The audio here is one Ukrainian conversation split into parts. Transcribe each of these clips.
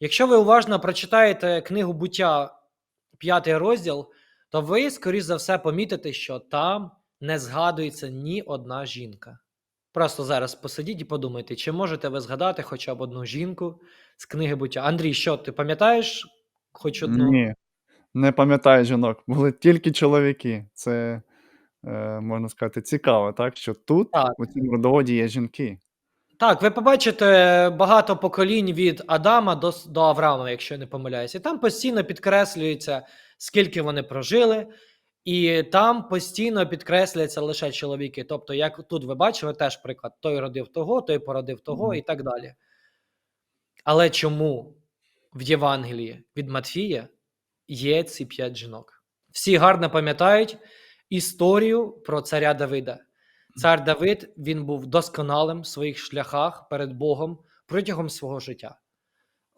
Якщо ви уважно прочитаєте книгу буття, п'ятий розділ, то ви, скоріш за все, помітите, що там не згадується ні одна жінка. Просто зараз посидіть і подумайте, чи можете ви згадати хоча б одну жінку з книги буття. Андрій, що ти пам'ятаєш хоч одну? Ні, не пам'ятаю жінок, були тільки чоловіки. Це, е, можна сказати, цікаво, так? Що тут, Так. у цьому родоводі є жінки. Так, ви побачите багато поколінь від Адама до, до Авраама, якщо я не помиляюся. І там постійно підкреслюється, скільки вони прожили, і там постійно підкреслюються лише чоловіки. Тобто, як тут ви бачили теж приклад: той родив того, той породив того, Мгм. і так далі. Але чому в Євангелії від Матфія є ці п'ять жінок? Всі гарно пам'ятають історію про царя Давида. Цар Давид він був досконалим в своїх шляхах перед Богом протягом свого життя,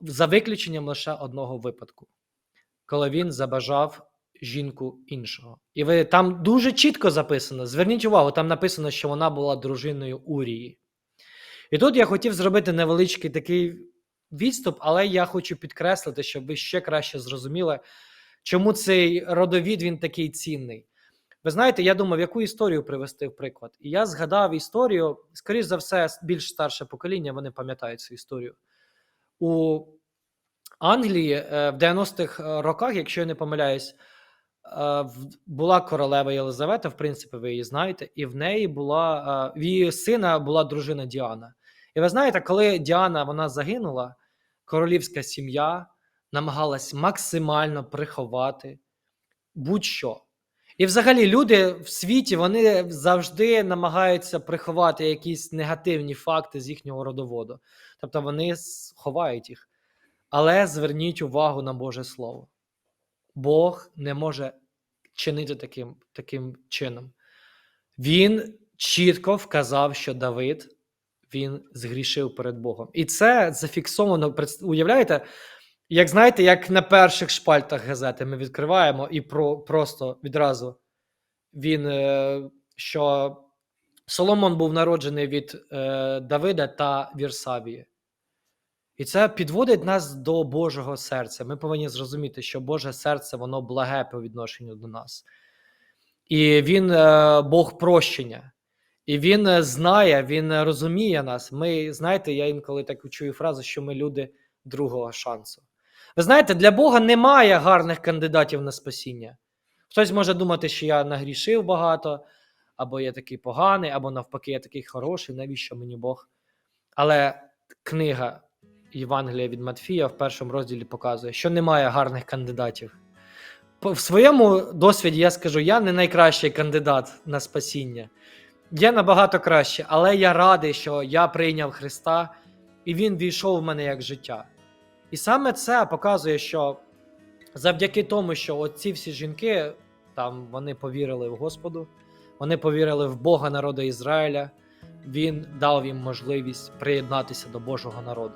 за виключенням лише одного випадку, коли він забажав жінку іншого. І ви там дуже чітко записано. Зверніть увагу, там написано, що вона була дружиною Урії. І тут я хотів зробити невеличкий такий відступ, але я хочу підкреслити, щоб ви ще краще зрозуміли, чому цей родовід він такий цінний. Ви знаєте, я думав, яку історію привести в приклад. І я згадав історію, скоріш за все, більш старше покоління, вони пам'ятають цю історію. У Англії е, в 90-х роках, якщо я не помиляюсь, е, була королева Єлизавета, в принципі, ви її знаєте, і в неї була е, в її сина була дружина Діана. І ви знаєте, коли Діана вона загинула, королівська сім'я намагалась максимально приховати будь-що. І взагалі люди в світі вони завжди намагаються приховати якісь негативні факти з їхнього родоводу. Тобто вони ховають їх. Але зверніть увагу на Боже Слово. Бог не може чинити таким, таким чином. Він чітко вказав, що Давид він згрішив перед Богом. І це зафіксовано. Уявляєте, як знаєте, як на перших шпальтах газети ми відкриваємо і про, просто відразу він, е, що Соломон був народжений від е, Давида та Вірсавії. І це підводить нас до Божого серця. Ми повинні зрозуміти, що Боже серце воно благе по відношенню до нас. І він е, Бог прощення. І він е, знає, він е, розуміє нас. Ми, знаєте, я інколи так чую фразу, що ми люди другого шансу. Ви знаєте, для Бога немає гарних кандидатів на спасіння. Хтось може думати, що я нагрішив багато, або я такий поганий, або навпаки, я такий хороший, навіщо мені Бог? Але книга Євангелія від Матфія в першому розділі показує, що немає гарних кандидатів. В своєму досвіді я скажу, я не найкращий кандидат на спасіння. Є набагато краще, але я радий, що я прийняв Христа, і Він війшов в мене як життя. І саме це показує, що завдяки тому, що оці всі жінки там вони повірили в Господу, вони повірили в Бога народу Ізраїля, він дав їм можливість приєднатися до Божого народу.